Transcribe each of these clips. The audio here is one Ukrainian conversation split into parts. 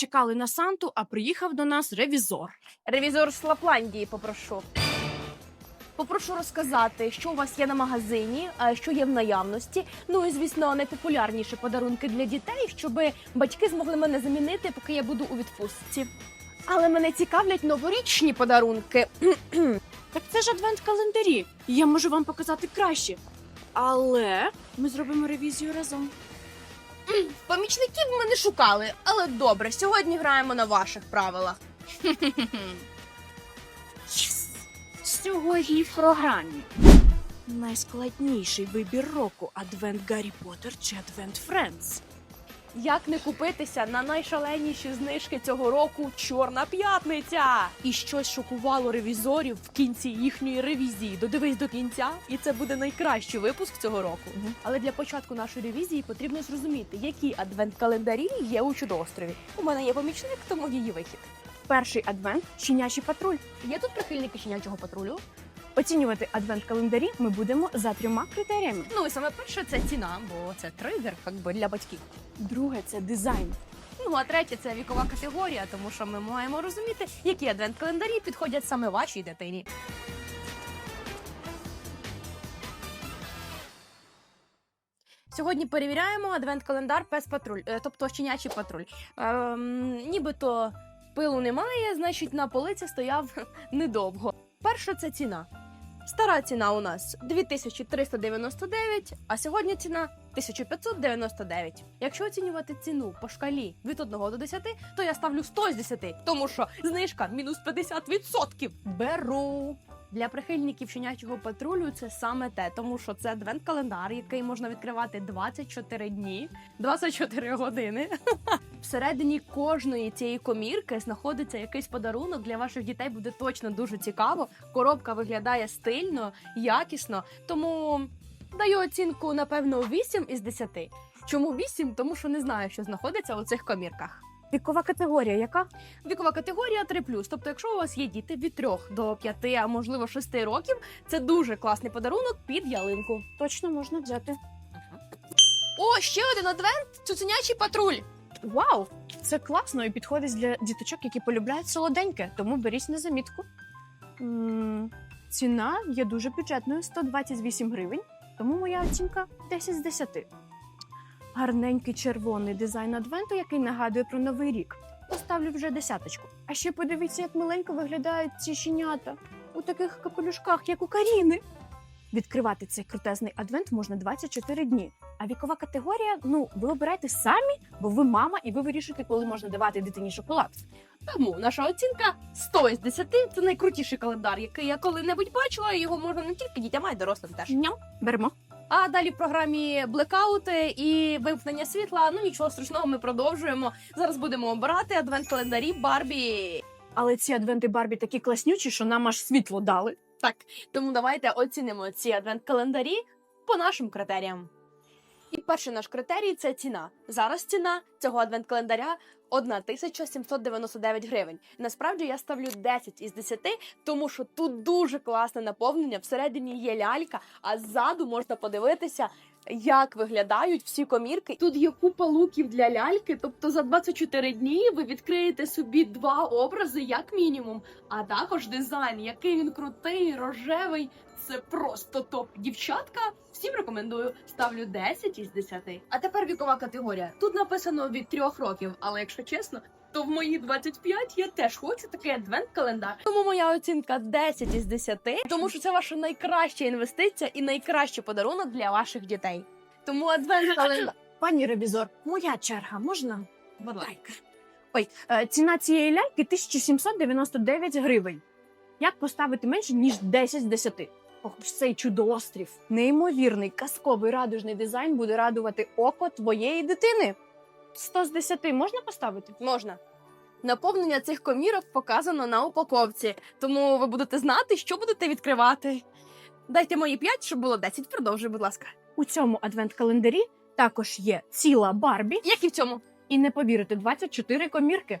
чекали на Санту, а приїхав до нас ревізор. Ревізор з Лапландії попрошу. Попрошу розказати, що у вас є на магазині, що є в наявності. Ну і звісно, найпопулярніші подарунки для дітей, щоб батьки змогли мене замінити, поки я буду у відпустці. Але мене цікавлять новорічні подарунки. Так це ж адвент-календарі. Я можу вам показати краще. Але ми зробимо ревізію разом. Помічників ми не шукали, але добре, сьогодні граємо на ваших правилах. Сьогодні в програмі. Найскладніший вибір року Адвент Гаррі Поттер чи Адвент Френдс. Як не купитися на найшаленіші знижки цього року Чорна п'ятниця? І щось шокувало ревізорів в кінці їхньої ревізії. Додивись до кінця, і це буде найкращий випуск цього року. Але для початку нашої ревізії потрібно зрозуміти, які адвент-календарі є у чудоострові. У мене є помічник, тому її вихід. Перший адвент щенячий патруль. Є тут прихильники щенячого патрулю. Оцінювати адвент-календарі ми будемо за трьома критеріями. Ну і саме перше це ціна, бо це тригер, якби для батьків. Друге це дизайн. Ну а третє це вікова категорія, тому що ми маємо розуміти, які адвент-календарі підходять саме вашій дитині. Сьогодні перевіряємо адвент-календар пес патруль, е, тобто щенячий патруль. Ем, нібито пилу немає, значить на полиці стояв недовго. Перша це ціна. Стара ціна у нас 2399, а сьогодні ціна 1599. Якщо оцінювати ціну по шкалі від 1 до 10, то я ставлю 100 з 10, тому що знижка мінус 50%. Беру. Для прихильників щенячого патрулю це саме те, тому що це адвент-календар, який можна відкривати 24 дні, 24 години. Всередині кожної цієї комірки знаходиться якийсь подарунок для ваших дітей. Буде точно дуже цікаво. Коробка виглядає стильно, якісно. Тому даю оцінку напевно 8 із 10. Чому 8? Тому що не знаю, що знаходиться у цих комірках. Вікова категорія яка? Вікова категорія 3+. Тобто, якщо у вас є діти від 3 до 5, а можливо 6 років, це дуже класний подарунок під ялинку. Точно можна взяти. О, ще один адвент цуценячий патруль. Вау! Це класно і підходить для діточок, які полюбляють солоденьке, тому беріть на замітку. ціна є дуже бюджетною 128 гривень, тому моя оцінка 10 з 10. Гарненький червоний дизайн адвенту, який нагадує про новий рік. Поставлю вже десяточку. А ще подивіться, як миленько виглядають ці щенята у таких капелюшках, як у Каріни. Відкривати цей крутезний адвент можна 24 дні. А вікова категорія, ну ви обирайте самі, бо ви мама, і ви вирішите, коли можна давати дитині шоколад. Тому наша оцінка 100 із 10 – це найкрутіший календар, який я коли-небудь бачила. і Його можна не тільки дітям, а й дорослим теж. Ням, беремо. А далі в програмі блекаути і вимкнення світла. Ну нічого страшного, ми продовжуємо. Зараз будемо обирати адвент-календарі Барбі. Але ці адвенти Барбі такі класнючі, що нам аж світло дали. Так, тому давайте оцінимо ці адвент-календарі по нашим критеріям. І перший наш критерій це ціна. Зараз ціна цього адвент-календаря 1799 гривень. Насправді я ставлю 10 із 10, тому що тут дуже класне наповнення. Всередині є лялька, а ззаду можна подивитися, як виглядають всі комірки. Тут є купа луків для ляльки. Тобто за 24 дні ви відкриєте собі два образи, як мінімум. А також дизайн, який він крутий, рожевий. Це просто топ. Дівчатка, всім рекомендую. Ставлю 10 із 10. А тепер вікова категорія. Тут написано від 3 років, але якщо чесно, то в мої 25 я теж хочу такий адвент-календар. Тому моя оцінка 10 із 10, тому що це ваша найкраща інвестиція і найкращий подарунок для ваших дітей. Тому адвент-календар. Пані ревізор, моя черга, можна? Будь ласка. Ой, е, ціна цієї ляльки 1799 гривень. Як поставити менше, ніж 10 з 10? Ох, цей чудоострів. Неймовірний, казковий радужний дизайн буде радувати око твоєї дитини. 100 з 10 можна поставити? Можна. Наповнення цих комірок показано на упаковці, тому ви будете знати, що будете відкривати. Дайте мої 5, щоб було 10. Продовжуй, будь ласка. У цьому адвент-календарі також є ціла Барбі, Як і в цьому. і не повірите, 24 комірки.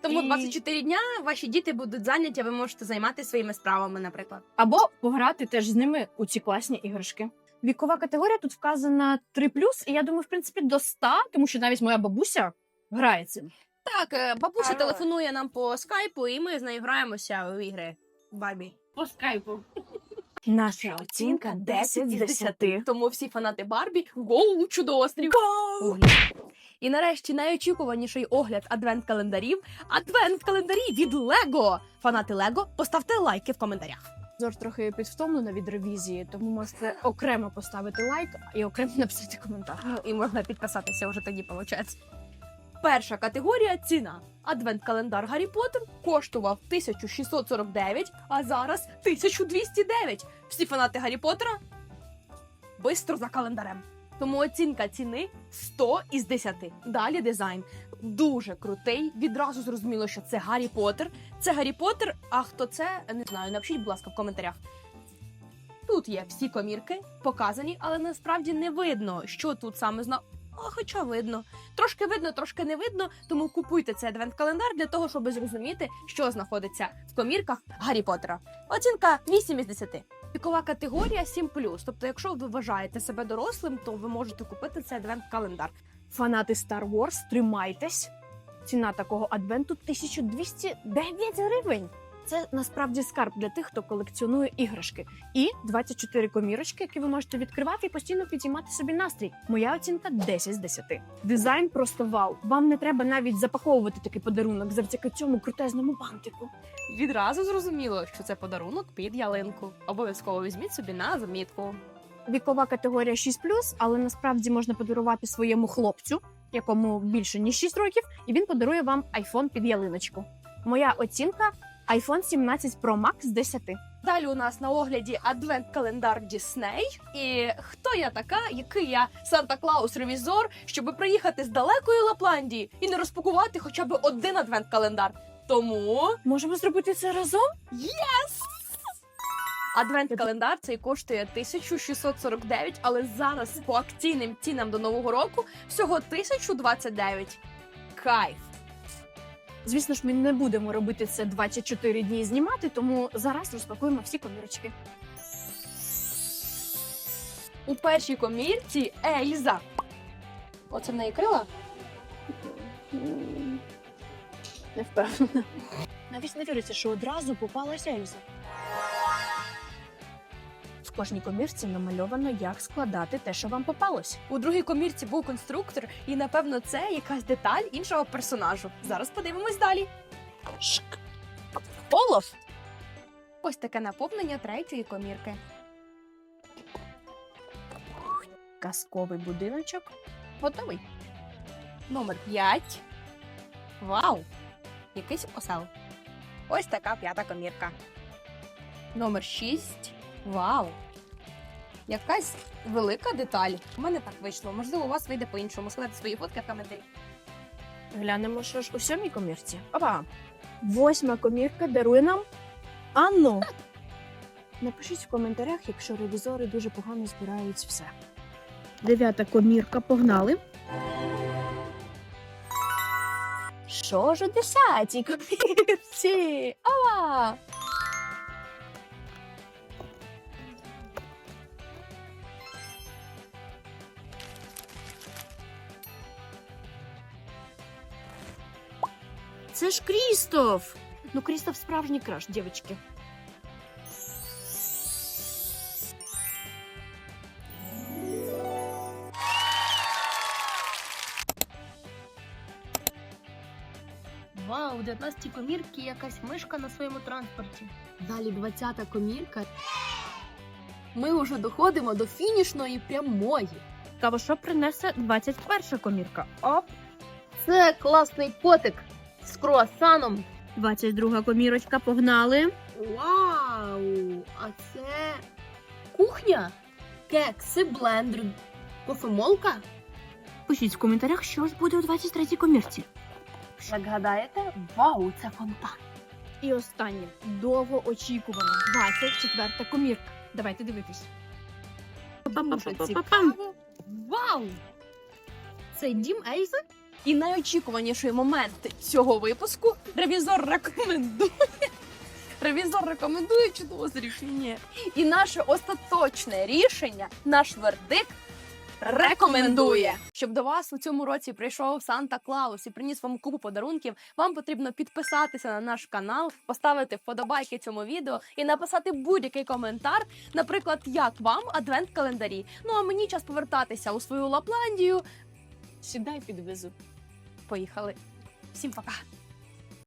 Тому І- 24 дня ваші діти будуть зайняті, а ви можете займатися своїми справами, наприклад. Або пограти теж з ними у ці класні іграшки. Вікова категорія тут вказана 3+, і я думаю, в принципі, до 100, тому що навіть моя бабуся грає цим. Так, е, бабуся Ага. телефонує нам по скайпу, і ми з нею граємося в ігри. Бабі. По скайпу. Наша оцінка 10 з 10. Тому всі фанати Барбі гоу чудоострів. Ой. І нарешті найочікуваніший огляд адвент-календарів. Адвент-календарі від Лего. Фанати Лего, поставте лайки в коментарях. Зор трохи підвтомлена від ревізії, тому можете окремо поставити лайк і окремо написати коментар. І можна підписатися вже тоді, виходить. Перша категорія ціна. Адвент-календар Гаррі Поттер коштував 1649, а зараз 1209. Всі фанати Гаррі Поттера бистро за календарем. Тому оцінка ціни 100 із 10. Далі дизайн дуже крутий. Відразу зрозуміло, що це Гаррі Поттер. Це Гаррі Поттер. А хто це? Не знаю. Напишіть, будь ласка, в коментарях. Тут є всі комірки показані, але насправді не видно, що тут саме зна. А хоча видно. Трошки видно, трошки не видно, тому купуйте цей адвент-календар для того, щоб зрозуміти, що знаходиться в комірках Гаррі Поттера. Оцінка 8 із 10. Вікова категорія 7 Тобто, якщо ви вважаєте себе дорослим, то ви можете купити цей адвент-календар. Фанати Star Wars, тримайтесь. Ціна такого адвенту 1209 гривень. Це насправді скарб для тих, хто колекціонує іграшки. І 24 комірочки, які ви можете відкривати і постійно підіймати собі настрій. Моя оцінка 10 з 10. Дизайн просто вау. Вам не треба навіть запаковувати такий подарунок завдяки цьому крутезному бантику. Відразу зрозуміло, що це подарунок під ялинку. Обов'язково візьміть собі на замітку. Вікова категорія 6+, але насправді можна подарувати своєму хлопцю, якому більше ніж 6 років, і він подарує вам iPhone під ялиночку. Моя оцінка iPhone 17 Pro Max з 10. Далі у нас на огляді адвент-календар Дісней. І хто я така, який я Санта Клаус ревізор, щоб приїхати з далекої Лапландії і не розпакувати хоча б один адвент-календар. Тому Можемо зробити це разом? Адвент-календар цей коштує 1649, але зараз по акційним цінам до нового року всього 1029. Кайф! Звісно ж, ми не будемо робити це 24 дні і знімати, тому зараз розпакуємо всі комірочки. У першій комірці Ельза. Оце в неї крила? Не впевнена. Навіть не віриться, що одразу попалася Ельза. Кожній комірці намальовано, як складати те, що вам попалось. У другій комірці був конструктор, і напевно це якась деталь іншого персонажу. Зараз подивимось далі. Шк. Олаф! Ось таке наповнення третьої комірки. Казковий будиночок. Готовий. Номер 5. Вау! Якийсь осел. Ось така п'ята комірка. Номер 6. Вау! Якась велика деталь. У мене так вийшло. Можливо, у вас вийде по-іншому. Складайте свої фотки в коментарі. Глянемо, що ж у сьомій комірці. Опа! Восьма комірка дарує нам Анну. Напишіть в коментарях, якщо ревізори дуже погано збирають все. Дев'ята комірка погнали. Що ж у десятій комірці? Ова! Це ж Крістоф! Ну, Крістоф справжній краш, дівчатки. Вау, у 19 комірки якась мишка на своєму транспорті. Далі 20-та комірка. Ми вже доходимо до фінішної прямої. Цікаво, що принесе 21 комірка. Оп! Це класний котик з круасаном. 22 комірочка, погнали. Вау! А це кухня, кекси, блендер, кофемолка. Пишіть в коментарях, що ж буде у 23 комірці. Як гадаєте, вау, це фонтан. І останнє довго очікувана 24 комірка. Давайте дивитись. Дуже цікаво. Вау! Це дім Ельзи? І найочікуваніший момент цього випуску ревізор рекомендує. Ревізор рекомендує чудово рішення. І наше остаточне рішення, наш вердикт рекомендує. Щоб до вас у цьому році прийшов Санта Клаус і приніс вам купу подарунків, вам потрібно підписатися на наш канал, поставити вподобайки цьому відео і написати будь-який коментар, наприклад, як вам адвент календарі. Ну а мені час повертатися у свою Лапландію. Сідай підвезу. Поїхали. Всім пока!